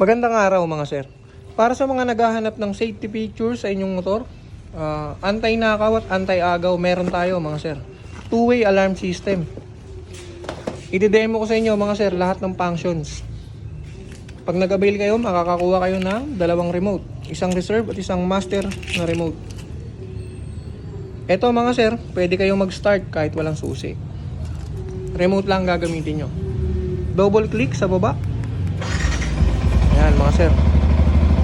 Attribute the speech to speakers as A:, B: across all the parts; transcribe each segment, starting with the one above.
A: Magandang araw mga sir. Para sa mga naghahanap ng safety features sa inyong motor, ah, anti-nakaw at anti-agaw meron tayo mga sir. Two-way alarm system. I-demo ko sa inyo mga sir lahat ng functions. Pag nag-avail kayo, makakakuha kayo ng dalawang remote. Isang reserve at isang master na remote. Ito mga sir, pwede kayong mag-start kahit walang susi. Remote lang gagamitin nyo. Double click sa baba. Ayan mga sir.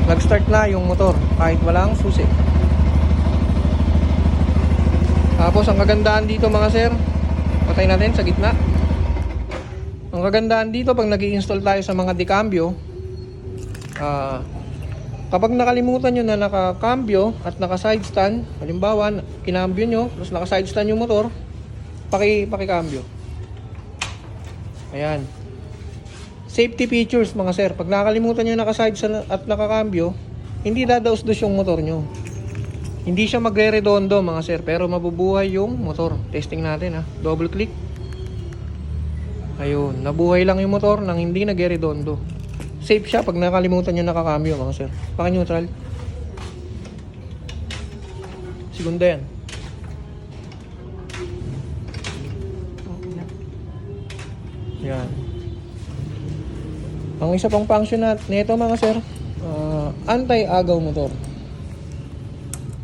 A: Nag-start na yung motor kahit walang susi. Tapos ang kagandahan dito mga sir, patay natin sa gitna. Ang kagandahan dito pag nag install tayo sa mga decambio, ah, kapag nakalimutan nyo na nakakambyo at naka side stand, halimbawa kinambyo nyo, tapos naka side stand yung motor, paki, pakikambyo. Ayan. Safety features mga sir. Pag nakalimutan nyo naka-side sa- at nakakambyo, hindi dadaos-dos yung motor nyo. Hindi siya magre-redondo mga sir, pero mabubuhay yung motor. Testing natin ha. Double click. Ayun, nabuhay lang yung motor nang hindi nagre-redondo. Safe siya pag nakalimutan nyo nakakambyo mga sir. Paki-neutral. Segunda yan. Yan. Ang isa pang function nito mga sir, ah, anti-agaw motor.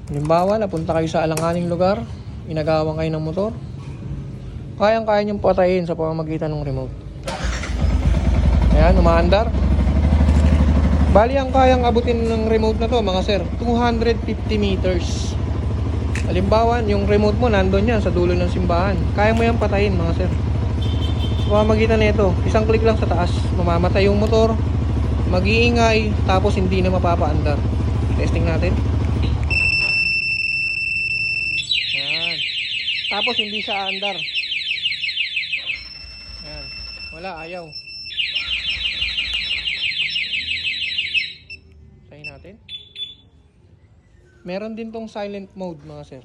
A: Halimbawa, napunta kayo sa alanganing lugar, inagawan kayo ng motor, kayang-kaya niyong patayin sa pamamagitan ng remote. Ayan, umaandar. Bali, ang kayang abutin ng remote na to, mga sir, 250 meters. Halimbawa, yung remote mo nandun yan sa dulo ng simbahan. Kaya mo yan patayin, mga sir. Pamamagitan nito, isang click lang sa taas, mamamatay yung motor, mag-iingay, tapos hindi na mapapaandar. Testing natin. Ayan. Tapos hindi siya aandar. Ayan. Wala, ayaw. Try natin. Meron din tong silent mode mga sir.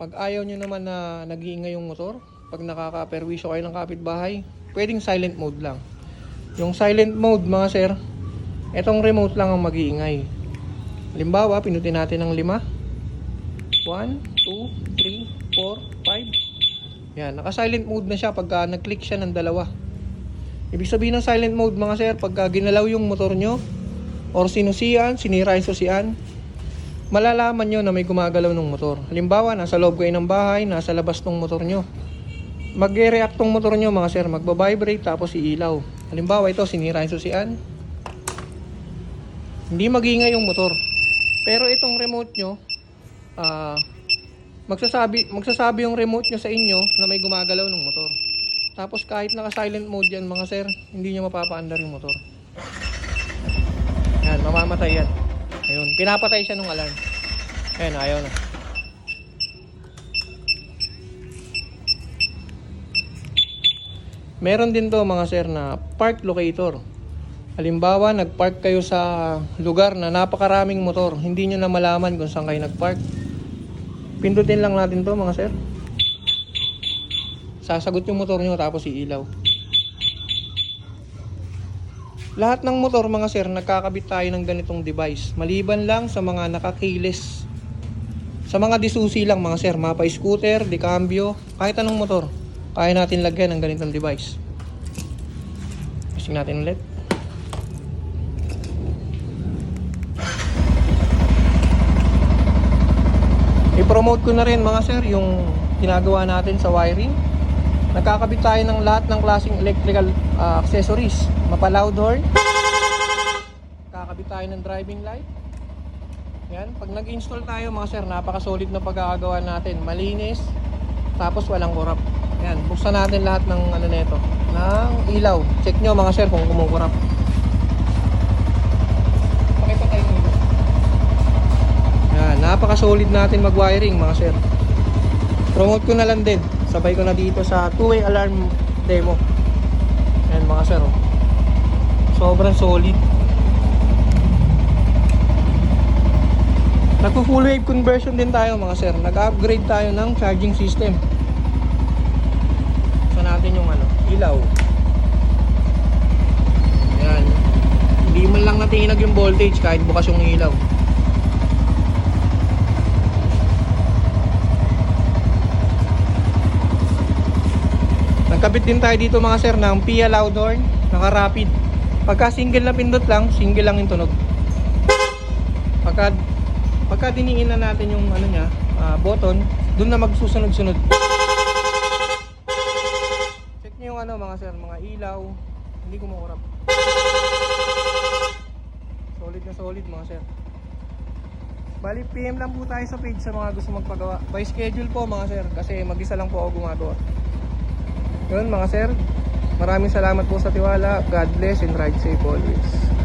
A: Pag ayaw nyo naman na nag-iingay yung motor, pag nakaka-perwisyo kayo ng kapitbahay, pwedeng silent mode lang. Yung silent mode mga sir, etong remote lang ang mag-iingay. Halimbawa, pinutin natin ng 5. 1, 2, 3, 4, 5. Yan, naka-silent mode na siya pagka nag-click siya ng dalawa. Ibig sabihin ng silent mode mga sir, pagka ginalaw yung motor nyo, or sinusian, sinira yung susian, malalaman nyo na may gumagalaw ng motor. Halimbawa, nasa loob kayo ng bahay, nasa labas ng motor nyo. Mag-react tong motor nyo mga sir, magbabibrate tapos iilaw. Halimbawa, ito, sinira yung susian. Hindi magingay yung motor. Pero itong remote nyo, ah, magsasabi, magsasabi yung remote nyo sa inyo na may gumagalaw ng motor. Tapos kahit naka-silent mode yan mga sir, hindi nyo mapapaandar yung motor. Yan, mamamatay yan. Ayun, pinapatay siya ng alarm. Ayun, ayaw na. Meron din to mga sir na park locator. Halimbawa, nagpark kayo sa lugar na napakaraming motor. Hindi nyo na malaman kung saan kayo nagpark. Pindutin lang natin to mga sir. Sasagot yung motor nyo tapos iilaw. Lahat ng motor mga sir, nagkakabit tayo ng ganitong device. Maliban lang sa mga nakakilis. Sa mga disusi lang mga sir, mapa scooter, decambio, kahit anong motor, kaya natin lagyan ng ganitong device. Testing natin ulit. I-promote ko na rin mga sir yung ginagawa natin sa wiring. Nagkakabit tayo ng lahat ng klaseng electrical ah, accessories. Mapa loud horn. Kakabit tayo ng driving light. Yan, pag nag-install tayo mga sir, napaka-solid na pagkakagawa natin. Malinis, tapos walang kurap. Yan, buksan natin lahat ng ano nito, ng ilaw. Check nyo mga sir kung kumukurap. Pakipatay mo ilaw. Yan, napaka-solid natin mag-wiring mga sir. Promote ko na lang din. Sabay ko na dito sa two-way alarm demo. Yan mga sir. Oh. Sobrang solid. Nagpo-full wave conversion din tayo mga sir. Nag-upgrade tayo ng charging system. Natin yung ano, ilaw. Yan. Hindi mo lang natinag yung voltage kahit bukas yung ilaw. Nagkabit din tayo dito mga sir ng Pia Loudhorn, naka-rapid. Pagka single na pindot lang, single lang yung tunog. Pagka, pagka diniin na natin yung ano niya, ah, button, dun na magsusunod-sunod. Check niyo yung ano mga sir, mga ilaw, hindi kumukurap. Solid na solid mga sir. Bali, PM lang po tayo sa page sa mga gusto magpagawa. By schedule po mga sir, kasi mag-isa lang po ako gumagawa. Yun mga sir, maraming salamat po sa tiwala. God bless and ride safe always.